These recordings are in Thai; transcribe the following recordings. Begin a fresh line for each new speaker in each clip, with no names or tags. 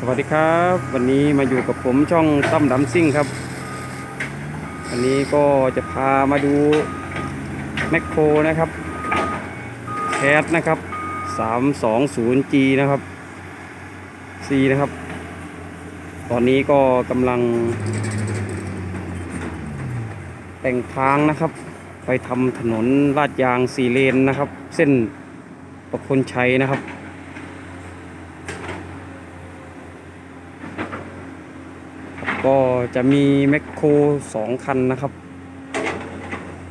สวัสดีครับ วันนี้มาอยู่กับผมช่องตั้มดำซิ่งครับ วันนี้ก็จะพามาดูแมคโครนะครับแคสนะครับ 320G นะครับ C นะครับ ตอนนี้ก็กำลัง แต่งทางนะครับ ไปทำถนนลาดยางสีเลนนะครับ เส้นประคนชัยนะครับ ก็จะมีแมคโครสองคันนะครับ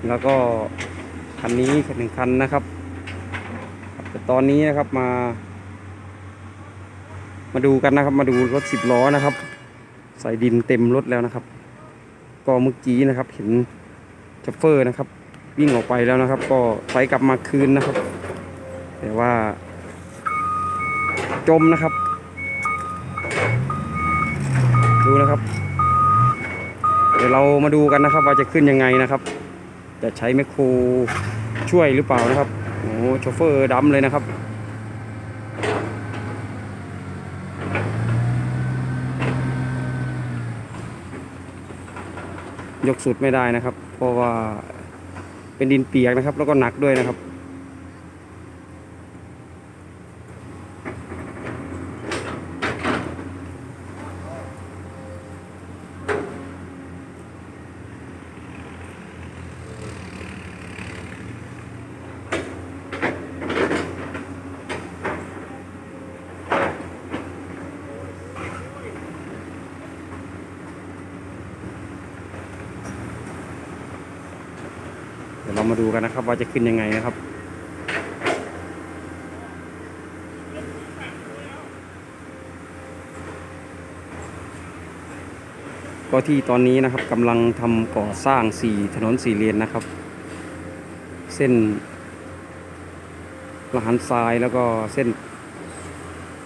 แล้วก็คันนี้หนึ่งคันนะครับแต่ตอนนี้นะครับมา มาดูกันนะครับ มาดูรถสิบล้อนะครับ ใส่ดินเต็มรถแล้วนะครับ ก็เมื่อกี้นะครับเห็นชัฟเฟอร์นะครับ วิ่งออกไปแล้วนะครับ ก็ไฟกลับมาคืนนะครับ แต่ว่า จมนะครับ ดูนะครับ เดี๋ยวเรามาดูกันนะครับ ว่าจะขึ้นยังไงนะครับ จะใช้แมคโครช่วยหรือเปล่านะครับโอ้โชเฟอร์ดำเลยนะครับยกสุดไม่ได้นะครับ เพราะว่าเป็นดินเปียกนะครับ แล้วก็หนักด้วยนะครับ มาดูกันนะครับ ว่าจะขึ้นยังไงนะครับก็ที่ตอนนี้นะครับกำลังทำก่อสร้างสี่ถนนสี่เลนนะครับ เส้นละหันทรายแล้วก็เส้น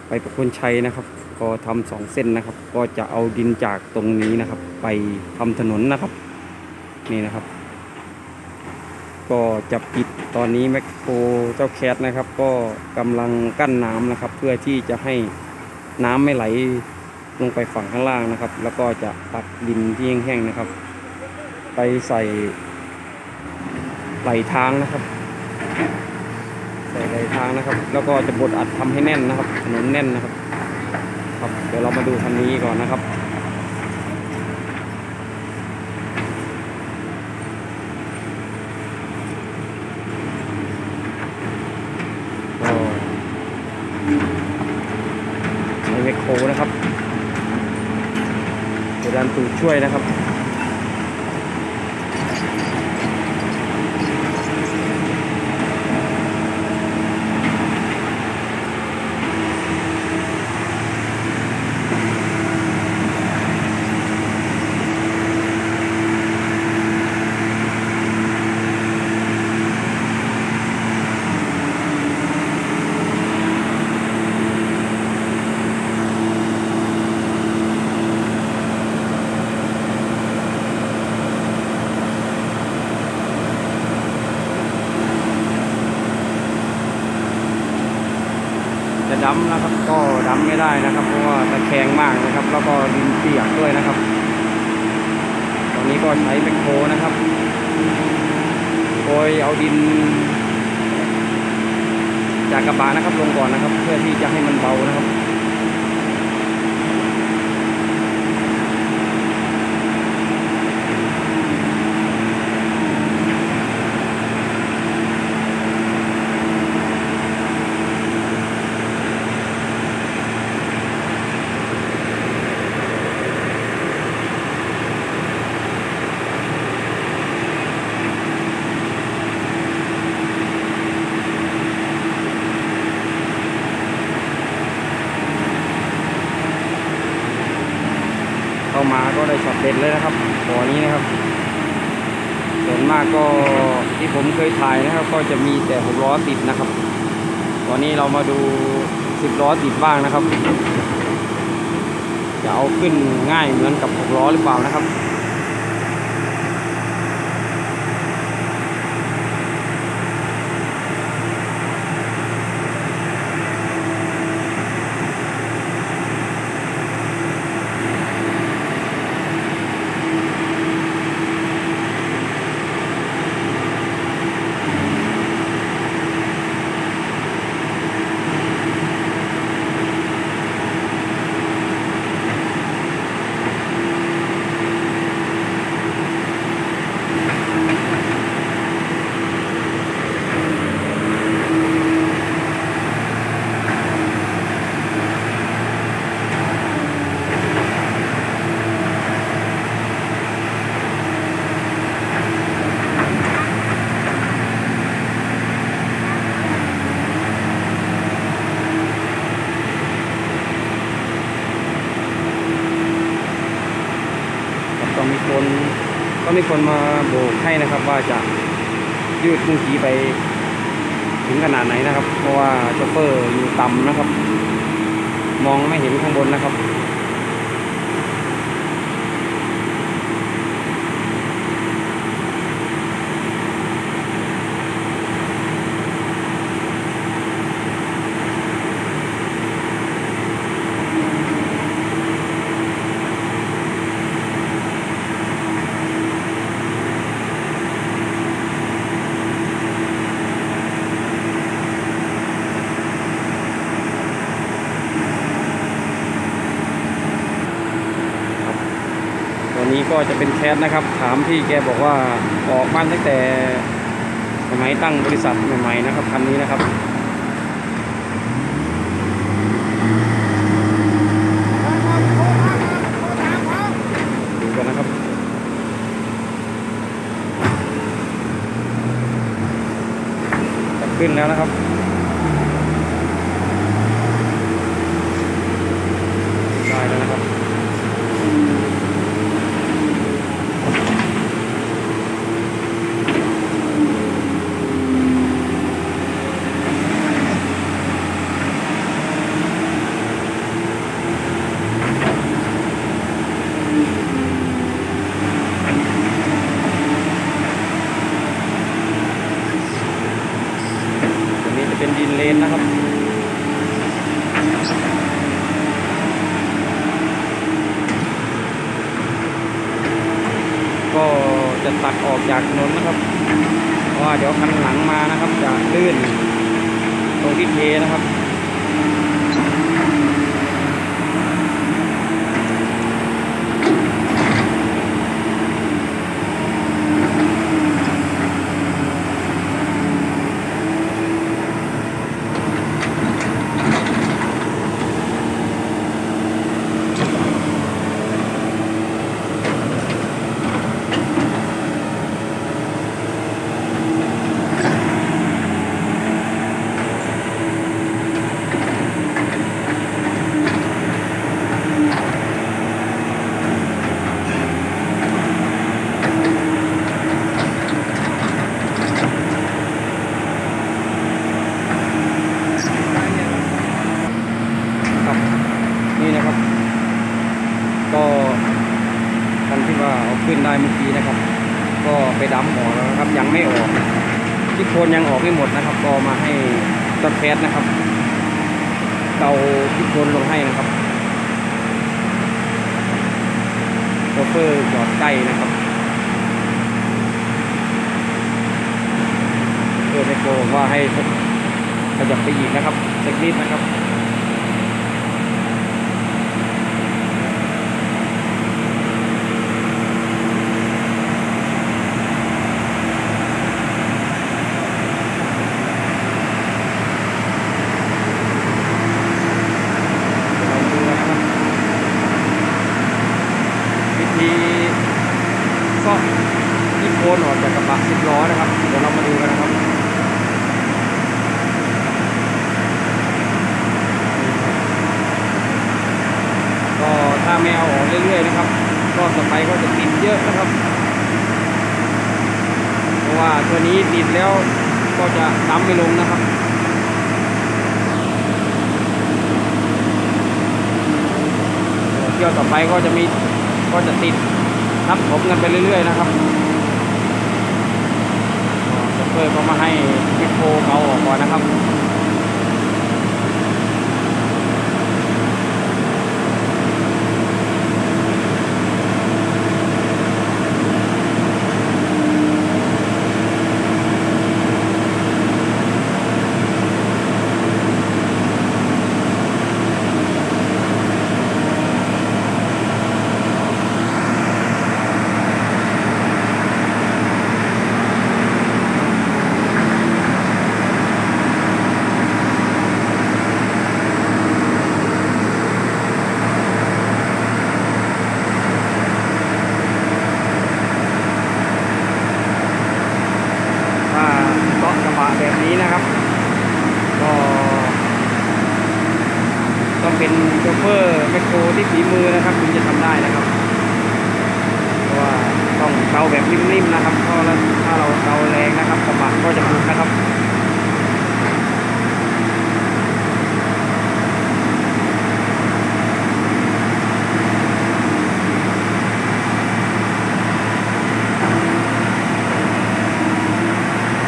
ไปประคนชัยนะครับ ก็ทำสองเส้นนะครับ ก็จะเอาดินจากตรงนี้นะครับ ไปทำถนนนะครับ นี่นะครับ ก็จะปิดตอนนี้แมคโครเจ้าแคทนะครับ ก็กำลังกั้นน้ำนะครับ เพื่อที่จะให้น้ำไม่ไหลลงไปฝั่งข้างล่างนะครับ แล้วก็จะตักดินที่แห้งๆนะครับ ไปใส่ไหลทางนะครับใส่ไหลทางนะครับ แล้วก็จะบดอัดทำให้แน่นนะครับถนนแน่นนะครับ ครับเดี๋ยวเรามาดูคันนี้ก่อนนะครับ ก็ใช้ไมคโครนะครับเดี๋ยวดันตูด ช่วยนะครับ ดำนะครับ ก็ดำไม่ได้นะครับ เพราะว่าตะแคงมากนะครับ แล้วก็ดินเปียกด้วยนะครับ ตอนนี้ก็ใช้แมคโครนะครับโคยเอาดิน จากกระบะนะครับลงก่อนนะครับ เพื่อที่จะให้มันเบานะครับ เข้ามาก็ได้ช็อต เด็ดเลยนะครับบ่อนี้นะครับ ส่วนมากก็ที่ผมเคยถ่ายนะครับ ก็จะมีแต่หกล้อติดนะครับ ตอนนี้เรามาดูสิบล้อติดบ้างนะครับ จะเอาขึ้นง่ายเหมือนกับหกล้อหรือเปล่านะครับ เขา มีคนมาโบกให้นะครับว่าจะยืดกุ้งกีไปถึงขนาดไหนนะครับ เพราะว่าโชเฟอร์อยู่ต่ำนะครับ มองไม่เห็นข้างบนนะครับ ก็จะเป็นแคสนะครับ ถามพี่แกบอกว่าออกบ้านตั้งแต่สมัยตั้งบริษัทใหม่ๆนะครับคันนี้นะครับดูกันนะครับขึ้นแล้วนะครับ ได้แล้วนะครับ ตัวนี้จะเป็นดินเลนนะครับ ก็จะตัดออกจากถ นะครับเพราะว่าเดี๋ยวคันหลังมานะครับจะลื่นตรงที่เทนะครับ ขึ้นได้เมื่อกี้นะครับ ก็ไปดำออกแล้วนะครับ ยังไม่ออกที่โคนยังออกไม่หมดนะครับ ก็มาให้ต้นแคสนะครับเกาที่โคนลงให้นะครับโชเฟอร์จอดใกล้นะครับเพื่อไปโกบอกว่าให้ขยับไปอีกนะครับสักนิดนะครับ เราดูกันนะครับวิธีซ่อมที่โคนออกจากกระบะสิบล้อนะครับ เดี๋ยวเรามาดูกันนะครับ ก็ถ้าไม่เอาออกเรื่อยๆนะครับ ก็ต่อไปก็จะติดเยอะนะครับ เพราะ ว่าตัวนี้ติดแล้วก็จะดำไม่ลงนะครับ เที่ยวต่อไปก็จะมีก็จะติดทับผมกันไปเรื่อย ๆ นะครับจะเพิ่มก็มาให้พิโคเขาออกก่อนนะครับ ถ้าเกาะกระบะแบบนี้นะครับ ก็ต้องเป็นโชเฟอร์แมคโครที่ฝีมือนะครับถึงจะทำได้นะครับ เพราะว่าต้องเกาแบบนิ่มๆนะครับเพราถ้าเราเกาแรงนะครับกระบะก็จะหลุดนะครับ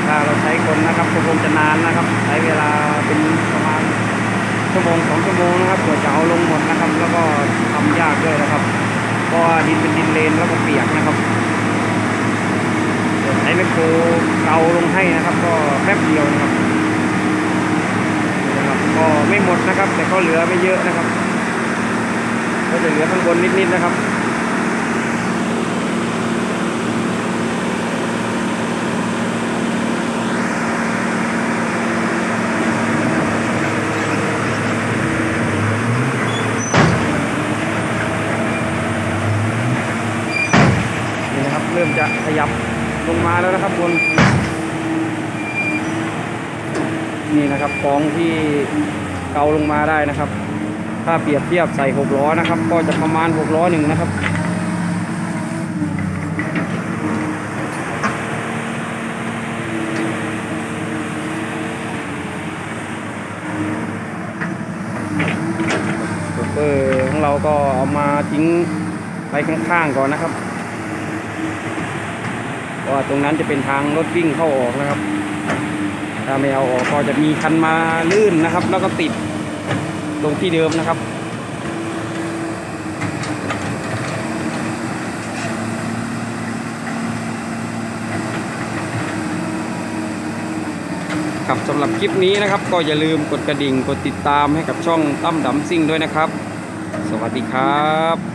ถ้าเราใช้คนนะครับก็คงจะนานนะครับ ใช้เวลาเป็นประมาณชั่วโมงสองชั่วโมงนะครับกว่าจะเอาลงหมดนะครับ แล้วก็ทำยากด้วยนะครับ เพราะว่าดินเป็นดินเลนแล้วก็เปียกนะครับ ใช้แมคโครเกาลงให้นะครับ ก็แป๊บเดียวนะครับนะครับ ก็ไม่หมดนะครับ แต่ก็เหลือไม่เยอะนะครับ ก็จะเหลือข้างบนนิดๆนะครับนี่นะครับเริ่มจะขยับ งมาแล้วนะครับบนนี่นะครับกองที่เกาลงมาได้นะครับ ถ้าเปรียบเทียบใส่หกล้อนะครับ ก็จะประมาณหกล้อหนึ่งนะครับเฟอร์ของเราก็เอามาทิ้งไปข้างๆก่อนนะครับ ว่าตรงนั้นจะเป็นทางรถวิ่งเข้าออกนะครับ ถ้าไม่เอาออกก็จะมีคันมาลื่นนะครับ แล้วก็ติดตรงที่เดิมนะครับครับสำหรับคลิปนี้นะครับ ก็อย่าลืมกดกระดิ่งกดติดตามให้กับช่องตั้มดำซิ่งด้วยนะครับ สวัสดีครับ